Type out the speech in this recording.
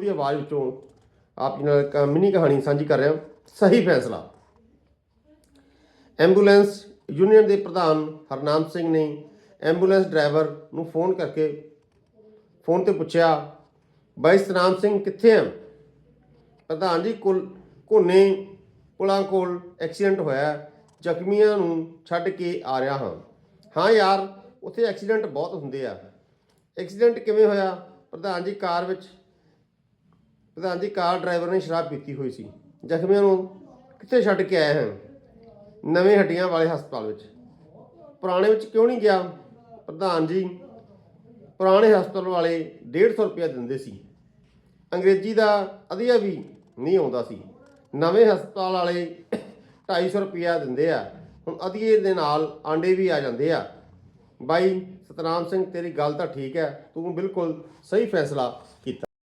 ਉਹਦੀ ਆਵਾਜ਼ ਵਿੱਚੋਂ ਆਪ ਜੀ ਨਾਲ ਇੱਕ ਮਿੰਨੀ ਕਹਾਣੀ ਸਾਂਝੀ ਕਰ ਰਿਹਾ ਸਹੀ ਫੈਸਲਾ। ਐਂਬੂਲੈਂਸ ਯੂਨੀਅਨ ਦੇ ਪ੍ਰਧਾਨ ਹਰਨਾਮ ਸਿੰਘ ਨੇ ਐਂਬੂਲੈਂਸ ਡਰਾਈਵਰ ਨੂੰ ਫੋਨ ਕਰਕੇ ਫੋਨ ਤੇ ਪੁੱਛਿਆ, ਬਾਈ ਸਤਨਾਮ ਸਿੰਘ, ਕਿੱਥੇ ਹੈ ਪ੍ਰਧਾਨ ਜੀ, ਕੁਲ ਕੋਨੇ ਪੁਲਾਂ ਕੋਲ ਐਕਸੀਡੈਂਟ ਹੋਇਆ ਜ਼ਖਮੀਆਂ ਨੂੰ ਛੱਡ ਕੇ ਆ ਰਿਹਾ ਹਾਂ। ਹਾਂ ਯਾਰ, ਉੱਥੇ ਐਕਸੀਡੈਂਟ ਬਹੁਤ ਹੁੰਦੇ ਆ। ਐਕਸੀਡੈਂਟ ਕਿਵੇਂ ਹੋਇਆ? ਪ੍ਰਧਾਨ ਜੀ, ਕਾਰ ਵਿੱਚ ਪ੍ਰਧਾਨ ਜੀ, ਕਾਰ ਡਰਾਈਵਰ ਨੇ ਸ਼ਰਾਬ ਪੀਤੀ ਹੋਈ ਸੀ। ਜ਼ਖਮੀਆਂ ਨੂੰ ਕਿੱਥੇ ਛੱਡ ਕੇ ਆਏ ਹਨ? ਨਵੇਂ ਹੱਡੀਆਂ ਵਾਲੇ ਹਸਪਤਾਲ ਵਿੱਚ। ਪੁਰਾਣੇ ਵਿੱਚ ਕਿਉਂ ਨਹੀਂ ਗਿਆ? ਪ੍ਰਧਾਨ ਜੀ, ਪੁਰਾਣੇ ਹਸਪਤਾਲ ਵਾਲੇ 150 ਰੁਪਇਆ ਦਿੰਦੇ ਸੀ। ਅੰਗਰੇਜ਼ੀ ਦਾ ਅਧਿਆ ਵੀ ਨਹੀਂ ਆਉਂਦਾ ਸੀ। ਨਵੇਂ ਹਸਪਤਾਲ ਵਾਲੇ 250 ਰੁਪਇਆ ਦਿੰਦੇ ਆ। ਹੁਣ ਅਧੀਏ ਦੇ ਨਾਲ ਆਂਡੇ ਵੀ ਆ ਜਾਂਦੇ ਆ। ਬਾਈ, ਸਤਨਾਮ ਸਿੰਘ, ਤੇਰੀ ਗੱਲ ਤਾਂ ਠੀਕ ਹੈ। ਤੂੰ ਬਿਲਕੁਲ ਸਹੀ ਫੈਸਲਾ